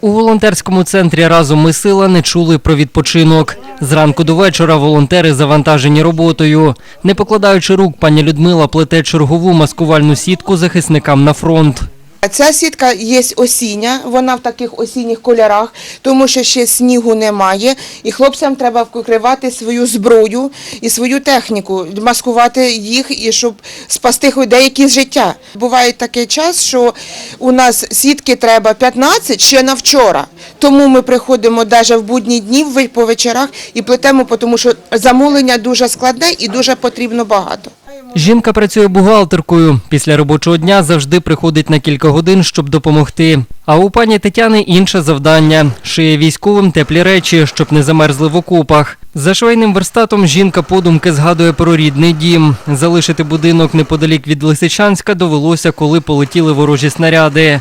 У волонтерському центрі разом ми сила не чули про відпочинок. Зранку до вечора волонтери завантажені роботою. Не покладаючи рук, пані Людмила плете чергову маскувальну сітку захисникам на фронт. Ця сітка є осіння, вона в таких осінніх кольорах, тому що ще снігу немає, і хлопцям треба вкривати свою зброю і свою техніку, маскувати їх і щоб спасти деякі життя. Буває такий час, що у нас сітки треба 15 ще на вчора. Тому ми приходимо навіть в будні дні по вечорах і плетемо, тому що замовлення дуже складне і дуже потрібно багато. Жінка працює бухгалтеркою. Після робочого дня завжди приходить на кілька годин, щоб допомогти. А у пані Тетяни інше завдання шиє військовим теплі речі, щоб не замерзли в окопах. За швейним верстатом жінка подумки згадує про рідний дім. Залишити будинок неподалік від Лисичанська довелося, коли полетіли ворожі снаряди.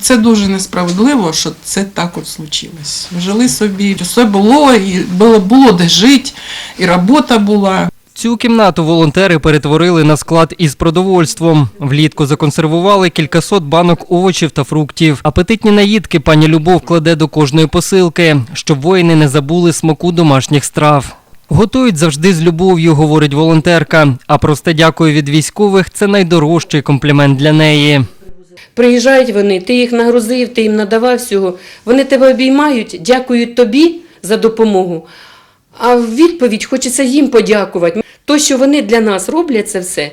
Це дуже несправедливо, що це так от случилось. Жили собі, все було, і було, було де жити, і робота була. Цю кімнату волонтери перетворили на склад із продовольством. Влітку законсервували кількасот банок овочів та фруктів. Апетитні наїдки пані Любов кладе до кожної посилки, щоб воїни не забули смаку домашніх страв. Готують завжди з любов'ю, говорить волонтерка. А просте дякую від військових це найдорожчий комплімент для неї. Приїжджають вони, ти їх нагрузив, ти їм надавав всього. Вони тебе обіймають, дякують тобі за допомогу. А в відповідь хочеться їм подякувати. То, що вони для нас роблять це все,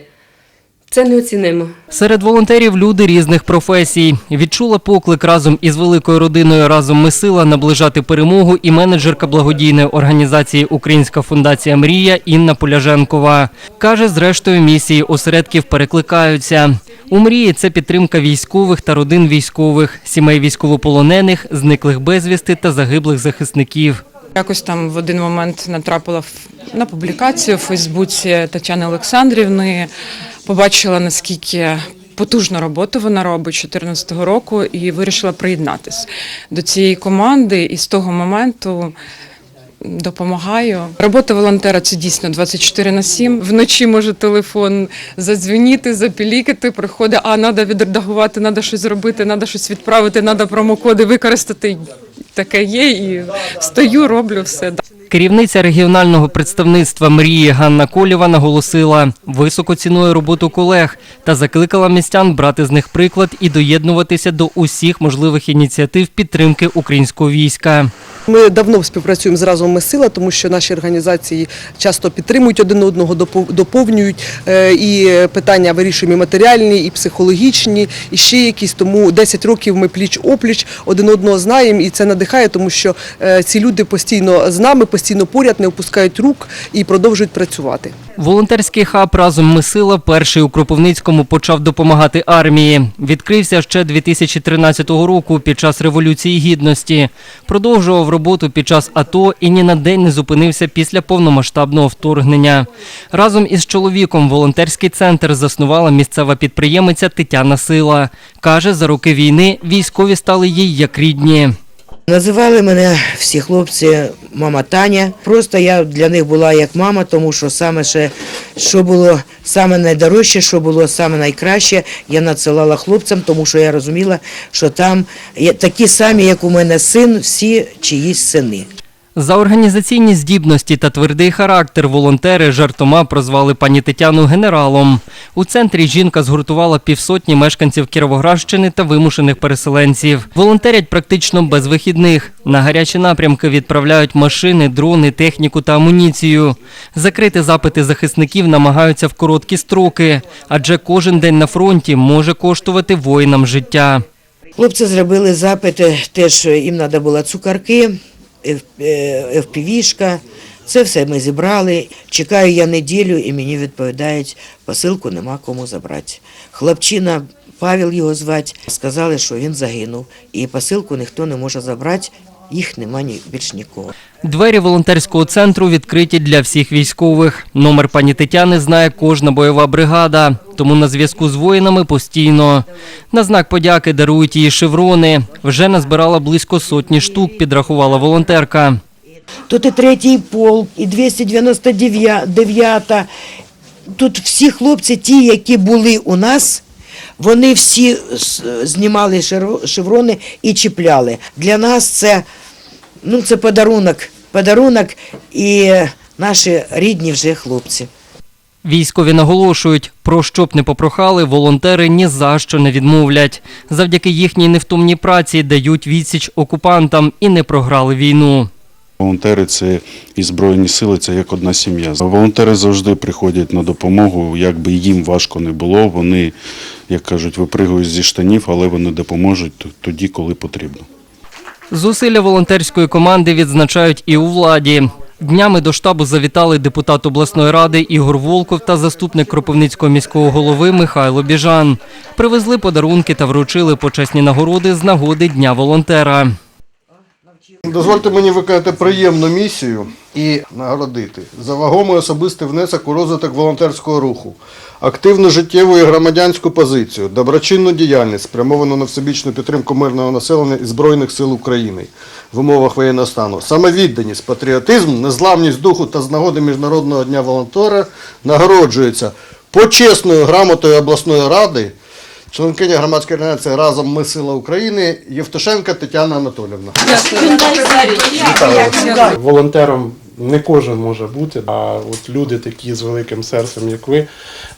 це неоцінимо. Серед волонтерів люди різних професій. Відчула поклик разом із великою родиною Разом ми сила наближати перемогу і менеджерка благодійної організації Українська фундація Мрія Інна Поляженкова. Каже, зрештою місії осередків перекликаються. У мрії це підтримка військових та родин військових, сімей військовополонених, зниклих безвісти та загиблих захисників. Якось там в один момент натрапила на публікацію в Фейсбуці Тетяни Олександрівни, побачила наскільки потужну роботу вона робить 2014 року і вирішила приєднатись до цієї команди. І з того моменту допомагаю. Робота волонтера це дійсно 24 на 7. Вночі може телефон задзвеніти, запілікати, приходить, а треба відредагувати, треба щось зробити, треба щось відправити, треба промокоди використати. Таке є, і стою, роблю все. Керівниця регіонального представництва мрії Ганна Колєва наголосила, високо цінує роботу колег та закликала містян брати з них приклад і доєднуватися до усіх можливих ініціатив підтримки українського війська. Ми давно співпрацюємо з разом ми сила, тому що наші організації часто підтримують один одного, доповнюють е, і питання вирішуємо і матеріальні, і психологічні, і ще якісь. Тому 10 років ми пліч опліч один одного знаємо, і це надихає, тому що е, ці люди постійно з нами, постійно поряд, не опускають рук і продовжують працювати. Волонтерський хаб разом ми сила перший у Кропивницькому почав допомагати армії. Відкрився ще 2013 року під час революції гідності. Продовжував роботу під час АТО і ні на день не зупинився після повномасштабного вторгнення. Разом із чоловіком волонтерський центр заснувала місцева підприємиця Тетяна Сила. каже, за роки війни військові стали їй як рідні. Називали мене всі хлопці мама Таня. Просто я для них була як мама, тому що саме ще, що було саме найдорожче, що було саме найкраще, я надсилала хлопцям, тому що я розуміла, що там такі самі, як у мене син, всі чиїсь сини. За організаційні здібності та твердий характер волонтери жартома прозвали пані Тетяну генералом. У центрі жінка згуртувала півсотні мешканців Кіровоградщини та вимушених переселенців. Волонтерять практично без вихідних. На гарячі напрямки відправляють машини, дрони, техніку та амуніцію. Закрити запити захисників намагаються в короткі строки, адже кожен день на фронті може коштувати воїнам життя. Хлопці зробили запити, теж їм треба було цукарки, ФПВ-шка. Це все ми зібрали. Чекаю я неділю і мені відповідають, посилку нема кому забрати. Хлопчина, Павел його звати, сказали, що він загинув. І посилку ніхто не може забрати, їх нема ні, більш нікого. Двері волонтерського центру відкриті для всіх військових. Номер пані Тетяни знає кожна бойова бригада, тому на зв'язку з воїнами постійно. На знак подяки дарують їй шеврони. Вже назбирала близько сотні штук, підрахувала волонтерка. Тут і третій полк, і 299. Тут всі хлопці, ті, які були у нас, Вони всі знімали шеврони і чіпляли. Для нас це, ну, це подарунок, подарунок і наші рідні вже хлопці. Військові наголошують, про що б не попрохали, волонтери ні за що не відмовлять. Завдяки їхній невтомній праці дають відсіч окупантам і не програли війну. Волонтери це і Збройні сили, це як одна сім'я. Волонтери завжди приходять на допомогу, як би їм важко не було. Вони, як кажуть, випригують зі штанів, але вони допоможуть тоді, коли потрібно. Зусилля волонтерської команди відзначають і у владі. Днями до штабу завітали депутат обласної ради Ігор Волков та заступник Кропивницького міського голови Михайло Біжан. Привезли подарунки та вручили почесні нагороди з нагоди Дня волонтера. Дозвольте мені виконати приємну місію і нагородити за вагомий особистий внесок у розвиток волонтерського руху, активну життєву і громадянську позицію, доброчинну діяльність, спрямовану на всебічну підтримку мирного населення і Збройних сил України в умовах воєнного стану, самовідданість, патріотизм, незламність духу та з нагоди Міжнародного дня волонтера нагороджується почесною грамотою обласної ради. Членкиня громадської організації Разом ми сила України Євтушенка Тетяна Анатолівна. Волонтером не кожен може бути, а от люди такі з великим серцем, як ви,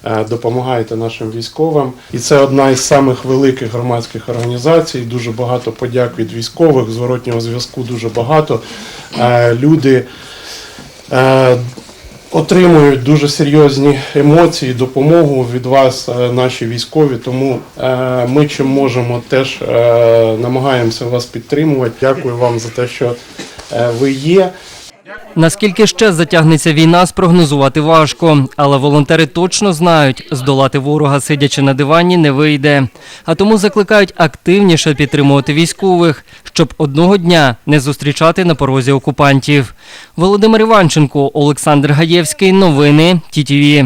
е, допомагаєте нашим військовим. І це одна із самих великих громадських організацій. Дуже багато подяк від військових, зворотнього зв'язку дуже багато. Е, Люди е, отримують дуже серйозні емоції, допомогу від вас, е, наші військові. Тому е, ми чим можемо теж е, намагаємося вас підтримувати. Дякую вам за те, що ви є. Наскільки ще затягнеться війна, спрогнозувати важко, але волонтери точно знають, здолати ворога, сидячи на дивані, не вийде. А тому закликають активніше підтримувати військових, щоб одного дня не зустрічати на порозі окупантів. Володимир Іванченко, Олександр Гаєвський. Новини ТІТІВІ.